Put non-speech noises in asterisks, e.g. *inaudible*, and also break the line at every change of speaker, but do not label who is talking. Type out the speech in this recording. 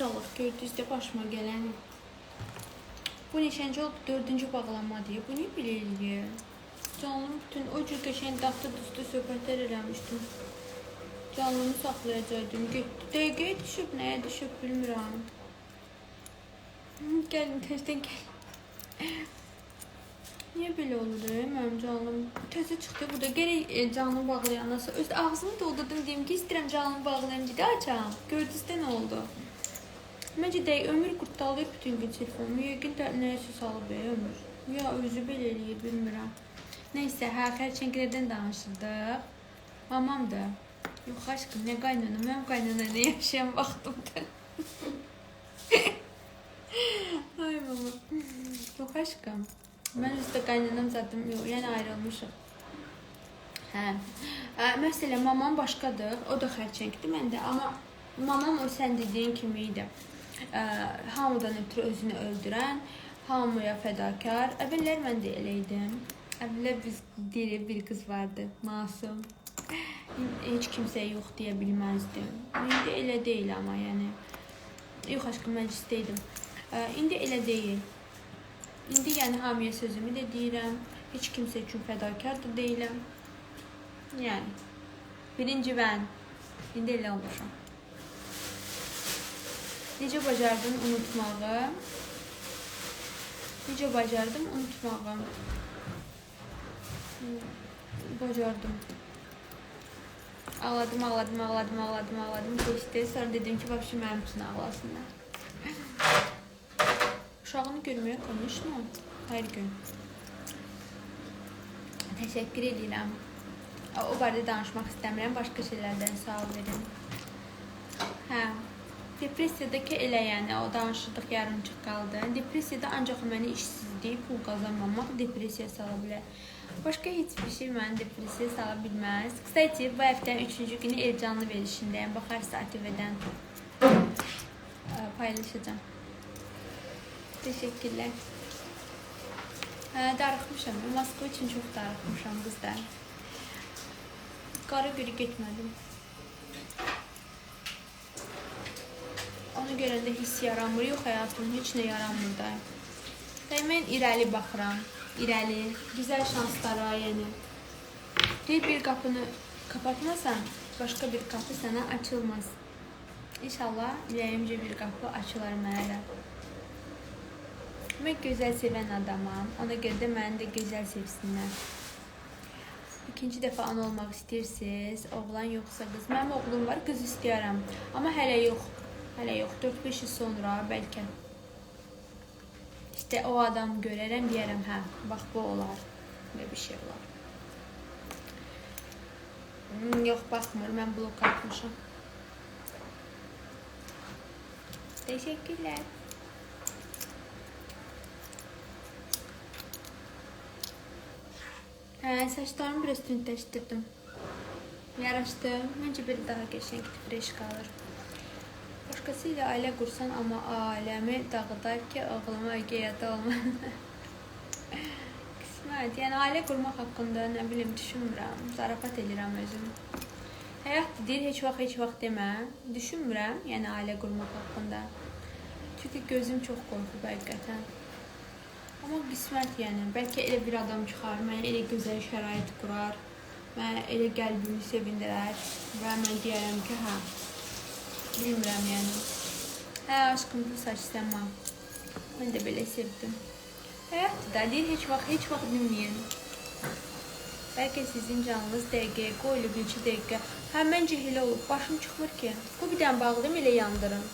Siz Allah gördünüz də başıma gələn. Bu neçənci oldu? Dördüncü bağlanmadır. Bu niyə belə eləyir? Canlım bütün o cür qəşəng daxta düzdü söhbətlər eləmişdim. Canlımı saxlayacaqdım. Getdi. Dəqiqəyə düşüb, nəyə düşüb bilmirəm. Gəlin tezdən gəl. Niyə belə olur mənim canım? Təzə çıxdı burada. Gərək e, canımı bağlayandan sonra öz ağzımı doldurdum deyim ki, istəyirəm canımı bağlayım dedi açam. Gördünüz də nə oldu? Məncə dəqiq ömür qurtdalayır bütün gün telefonumu. Yəqin də nəyəsə salıb ömür. Ya özü belə eləyir, bilmirəm. Nəysə, hə, xərçənglərdən danışırdıq. Mamam da. Yox aşkım, nə qaynana? Mənim qaynana yaşayan *laughs* vaxtımda. Ay mama. Yox aşkım. Mən üstə qaynanam zadım yox, yəni ayrılmışıq. Hə. Ə, məsələ mamam başqadır. O da xərçəngdir məndə, amma mamam o sən dediyin kimi idi. Ə, hamıdan ötürü özünü öldürən, hamıya fədakar. Əvvəllər mən də elə idim. Əvvəllər biz diri bir qız vardı, masum. Heç kimsəyə yox deyə bilməzdim. İndi elə deyil amma yəni. Yox aşkım məclisdə idim. Ə, indi elə deyil. İndi yəni hamıya sözümü də deyirəm. Heç kimsə üçün fədakar da deyiləm. Yəni birinci mən indi elə olmuşam. Necə bacardım unutmağı? Necə bacardım unutmağı? Bacardım. Ağladım, ağladım, ağladım, ağladım, ağladım. Keçdi. Sonra dedim ki, vəbşi mənim üçün ağlasınlar. *laughs* Uşağını görməyə konuşma. Hər gün. Təşəkkür edirəm. O barədə danışmaq istəmirəm. Başqa şeylərdən sual verin. Hə. Depressiyadakı elə yəni o danışdıq yarımçıq qaldı. Depressiyada ancaq məni işsizlik, pul qazanmamaq depressiya sala bilər. Başqa heç bir şey məni depressiyaya sala bilməz. Kısacası bu həftənin 3-cü günü Ercanlı verilişindəyəm. Baxarsa ATV-dən paylaşacağam. Təşəkkürlər. Hə, darıxmışam. Moskva üçün çox darıxmışam qızlar. Qara günü getmədim. Onu görəndə hiss yaranmır. Yox, həyatım heç nə yaranmır da. Mən irəli baxıram. İrəli, gözəl şanslara, yəni. Deyir bir qapını kapatmasan, başqa bir qapı sənə açılmaz. İnşallah ürəyimcə bir qapı açılar mənə də. Mən gözəl sevən adamam. Ona görə də məni də gözəl sevsinlər. İkinci dəfə ana olmaq istəyirsiniz, oğlan yoxsa qız? Mənim oğlum var, qız istəyirəm. Amma hələ yox. Hələ yox. 4-5 il sonra bəlkə. İşte o adam görərəm, deyərəm, hə, bax bu olar. Belə bir şey olar. Hmm, yox, baxmır. Mən blok atmışam. Teşekkürler. Hə, saçlarımı biraz tündləşdirdim. Yaraşdı. Məncə belə daha qəşəng, fresh qalır. Başqası ilə ailə qursan, amma aləmi dağıdar ki, oğluma ögeyata olma. *laughs* Qismət. Yəni ailə qurmaq haqqında nə bilim düşünmürəm. Zarafat edirəm özüm. Həyat deyir, heç vaxt heç vaxt demə. Düşünmürəm, yəni ailə qurmaq haqqında. Çünki gözüm çox qorxub həqiqətən. Amma qismət yəni, bəlkə elə bir adam çıxar, mənə elə gözəl şərait qurar, mənə elə qəlbimi sevindirər və mən deyərəm ki, hə, bilmirəm yəni. Hə, aşkım bu saç səma. Mən də belə sevdim. Həyatdır da, deyir, heç vaxt, heç vaxt bilməyin. Bəlkə sizin canınız dəqiqəyə qoyulub, neçə dəqiqə. Hə, məncə elə olub, başım çıxmır ki. Bu bir dənə bağlayım, elə yandırım.